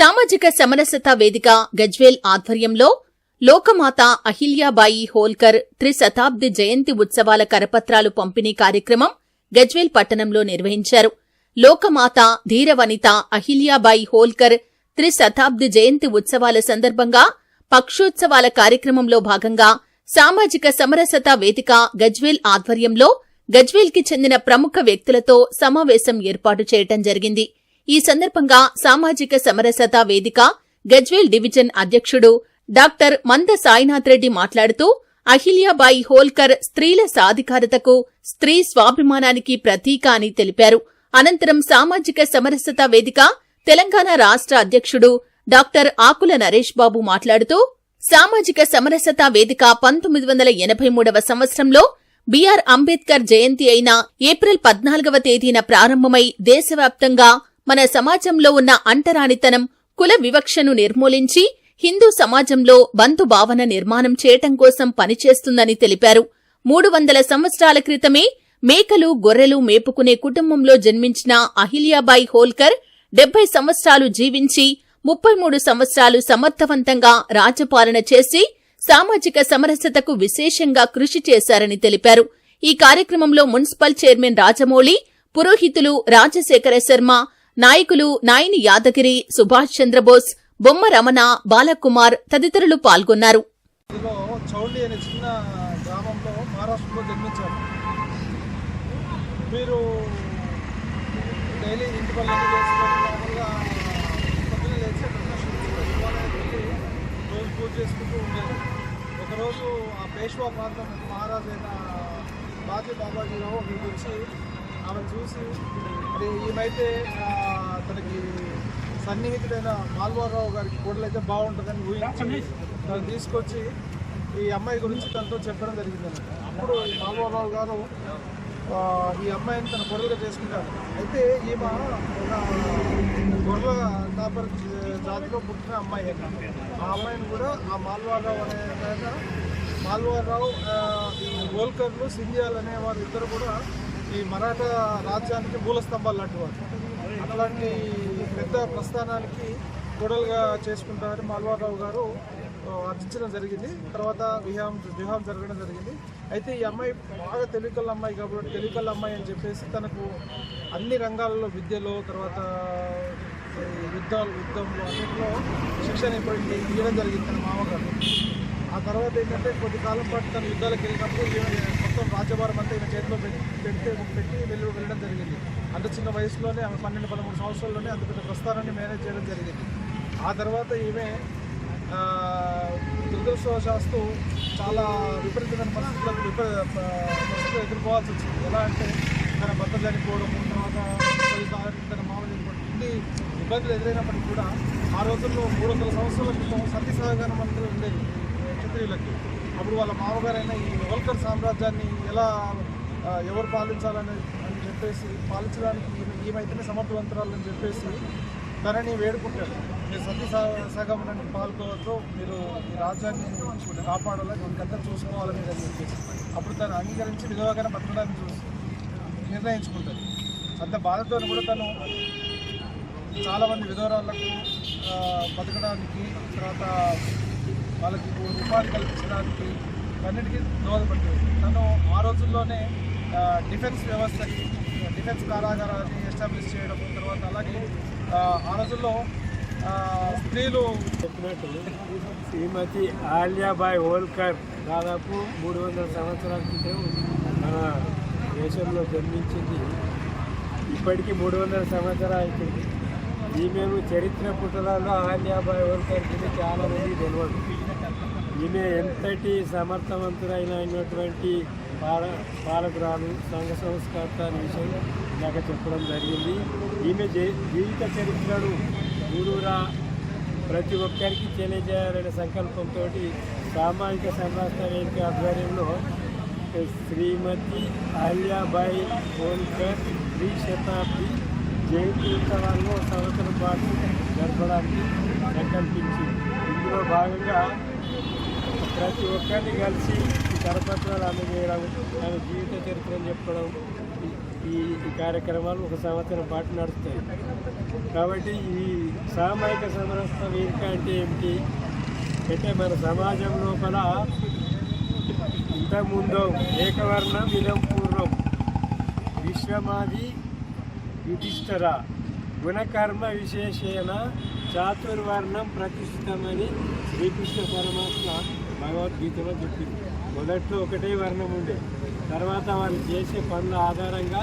సామాజిక సమరసత వేదిక గజ్వేల్ ఆధ్వర్యంలో లోకమాత అహిల్యాబాయి హోల్కర్ త్రిశతాబ్ది జయంతి ఉత్సవాల కరపత్రాలు పంపిణీ కార్యక్రమం గజ్వేల్ పట్టణంలో నిర్వహించారు. లోకమాత ధీరవనిత అహిల్యాబాయి హోల్కర్ త్రిశతాబ్ది జయంతి ఉత్సవాల సందర్భంగా పక్షోత్సవాల కార్యక్రమంలో భాగంగా సామాజిక సమరసత వేదిక గజ్వేల్ ఆధ్వర్యంలో గజ్వేల్కి చెందిన ప్రముఖ వ్యక్తులతో సమావేశం ఏర్పాటు చేయటం జరిగింది. ఈ సందర్భంగా సామాజిక సమరసత వేదిక గజ్వేల్ డివిజన్ అధ్యక్షుడు డాక్టర్ మంద సాయినాథ్ రెడ్డి మాట్లాడుతూ అహిల్యాబాయి హోల్కర్ స్త్రీల సాధికారతకు స్త్రీ స్వాభిమానానికి ప్రతీక అని తెలిపారు. అనంతరం సామాజిక సమరసత వేదిక తెలంగాణ రాష్ట్ర అధ్యక్షుడు డాక్టర్ ఆకుల నరేష్ బాబు మాట్లాడుతూ సామాజిక సమరసత వేదిక పంతొమ్మిది వందల ఎనభై మూడవ సంవత్సరంలో బీఆర్ అంబేద్కర్ జయంతి అయిన ఏప్రిల్ పద్నాలుగవ తేదీన ప్రారంభమై దేశవ్యాప్తంగా మన సమాజంలో ఉన్న అంటరానితనం కుల వివక్షను నిర్మూలించి హిందూ సమాజంలో బంధు భావన నిర్మాణం చేయటం కోసం పనిచేస్తుందని తెలిపారు. మూడు వందల సంవత్సరాల క్రితమే మేకలు గొర్రెలు మేపుకునే కుటుంబంలో జన్మించిన అహిల్యాబాయి హోల్కర్ డెబ్బై సంవత్సరాలు జీవించి ముప్పై మూడు సంవత్సరాలు సమర్థవంతంగా రాజపాలన చేసి సామాజిక సమరసతకు విశేషంగా కృషి చేశారని తెలిపారు. ఈ కార్యక్రమంలో మున్సిపల్ చైర్మన్ రాజమౌళి పురోహితులు రాజశేఖర శర్మ నాయకులు నాయని యాదగిరి సుభాష్ చంద్రబోస్ బొమ్మ రమణ బాలకుమార్ తదితరులు పాల్గొన్నారు. చౌండి అనే చిన్న గ్రామంలో మహారాష్ట్రలో జన్మించారు. మీరు డైలీ ఇంటి పనులన్నీ లేచి రోజు పూజ చేసుకుంటూ ఉండేది. ఒకరోజు ఆ పేష్వా ప్రాంతం మహారాజైన బాజీ బాబాజీరావు వీళ్ళు వచ్చి ఆమె చూసి మరి ఈమెయితే తనకి సన్నిహితుడైన మాల్వారావు గారికి కోడలు అయితే బాగుంటుందని ఊహించి తను తీసుకొచ్చి ఈ అమ్మాయి గురించి తనతో చెప్పడం జరిగింది అప్పుడు మాల్వారావు గారు ఈ అమ్మాయిని తన గొడవగా చేసుకుంటారు. అయితే ఈమె గొడవ గొర్రెల కాపర్ జాతిలో పుట్టిన అమ్మాయి ఆ అమ్మాయిని కూడా ఆ మాల్వారావు అనే మాల్వారావు హోల్కర్లు గోల్కర్లు సింధియాలు అనే వారు ఇద్దరు కూడా ఈ మరాఠా రాజ్యానికి మూల స్తంభాలు లాంటి వారు అట్లాంటి పెద్ద ప్రస్థానానికి గొడవలుగా చేసుకుంటారని మాల్వారావు గారు అర్థించడం జరిగింది. తర్వాత వివాహం వివాహం జరగడం జరిగింది. అయితే ఈ అమ్మాయి బాగా తెలివికల్ల అమ్మాయి కాబట్టి తెలివికల్ల అమ్మాయి అని చెప్పేసి తనకు అన్ని రంగాల్లో విద్యలో తర్వాత యుద్ధాలు యుద్ధంలో అన్నింటిలో శిక్షణ ఇప్పటికీ ఇవ్వడం జరిగింది తన మామగారు. ఆ తర్వాత ఏంటంటే కొద్ది కాలం పాటు తన యుద్ధాలకు వెళ్ళినప్పుడు ఈమె మొత్తం రాజ్యభారం అంతా ఈమె చేతిలో పెట్టి పెడితే పెట్టి వెళ్ళి వెళ్ళడం జరిగింది. అంత చిన్న వయసులోనే ఆమె పన్నెండు పదమూడు సంవత్సరాల్లోనే అంత పెద్ద ప్రస్థానాన్ని మేనేజ్ చేయడం జరిగింది. ఆ తర్వాత ఈమె ఆ, దురదృష్టవశాస్తు చాలా విపరీతమైన పరిస్థితులకు విప పరిస్థితులు ఎదుర్కోవాల్సి వచ్చింది. ఎలా అంటే తన భర్త చనిపోవడం తర్వాత తన మామ చనిపోవడం ఇన్ని ఇబ్బందులు ఎదురైనప్పటికీ కూడా ఆ రోజుల్లో మూడు వందల సంవత్సరాల క్రితం సతీ సహకారం అనేది ఉండేది. క్షత్రియులకి అప్పుడు వాళ్ళ మామగారైన ఈ హోల్కర్ సామ్రాజ్యాన్ని ఎలా ఎవరు పాలించాలని అని చెప్పేసి పాలించడానికి ఈమె ఈమైతేనే సమర్థవంతురాలని చెప్పేసి తనని వేడుకుంటాడు మీరు సతీ స- సగం నన్ను పాల్గొవద్దు మీరు ఈ రాజ్యాన్ని కాపాడాలని ఇంకంతా చూసుకోవాలని మీరు అని చెప్పేసి. అప్పుడు తను అంగీకరించి విధవగానే బతకడానికి చూసి నిర్ణయించుకుంటాడు అంత బాధతో కూడా తను చాలామంది విధవరాళ్ళకు బతకడానికి తర్వాత వాళ్ళకి ఉపాధి కల్పించడానికి అన్నిటికీ దోహదపడుతుంది. తను ఆ రోజుల్లోనే డిఫెన్స్ వ్యవస్థకి డిఫెన్స్ కారాగారాన్ని ఎస్టాబ్లిష్ చేయడం తర్వాత అలాగే ఆ, రోజుల్లో స్త్రీలు చెప్పినట్టు శ్రీమతి ఆలియాబాయ్ హోల్కర్ దాదాపు మూడు వందల సంవత్సరాల క్రితం మన దేశంలో జన్మించింది. ఇప్పటికీ మూడు వందల సంవత్సరాలు అవుతుంది మేము చరిత్ర పుటలలో ఆలియాబాయ్ హోల్కర్ గురించి చాలా తెలియదు ఈమె ఎంతటి సమర్థవంతులైన అయినటువంటి పాల పాలకురాలు సంఘ సంస్కర్త అనే విషయం ఇలాగ చెప్పడం జరిగింది. ఈమె జీవిత చరిత్రను గురువురా ప్రతి ఒక్కరికి తెలియజేయాలనే సంకల్పంతో సామాజిక సంరక్షణ వేదిక ఆధ్వర్యంలో శ్రీమతి అహల్యాబాయి హోల్కర్ త్రీ శతాబ్ది జయంతి ఉత్సవాల్లో సంవత్సరం పాటు జరపడానికి సంకల్పించింది. ఇందులో భాగంగా ప్రతి ఒక్కరిని కలిసి ఈ కరపత్రాలు అందజేయడం ఆమె జీవిత చరిత్రను చెప్పడం ఈ కార్యక్రమాలు ఒక సంవత్సరం పాటు నడుస్తాయి. కాబట్టి ఈ సామాజిక సమరసత వేదిక అంటే ఏమిటి? అంటే మన సమాజం లోపల ఇంతకుముందు ఏకవర్ణం ఇదం పూర్వం విశ్వమాది యుధిష్ఠర గుణకర్మ విశేషేణ చాతుర్వర్ణం ప్రతిష్ఠితమని శ్రీకృష్ణ పరమాత్మ భగవద్గీతలో చెప్పింది. మొదట్లో ఒకటే వర్ణం ఉండే. తర్వాత వాళ్ళు చేసే పనుల ఆధారంగా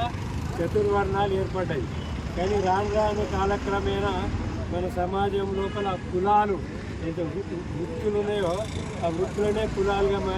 చతుర్వర్ణాలు ఏర్పడ్డాయి. కానీ రాను రాను కాలక్రమేణా మన సమాజం లోపల కులాలు ఏదో వృత్తులు ఉన్నాయో ఆ వృత్తులనే కులాలుగా మారి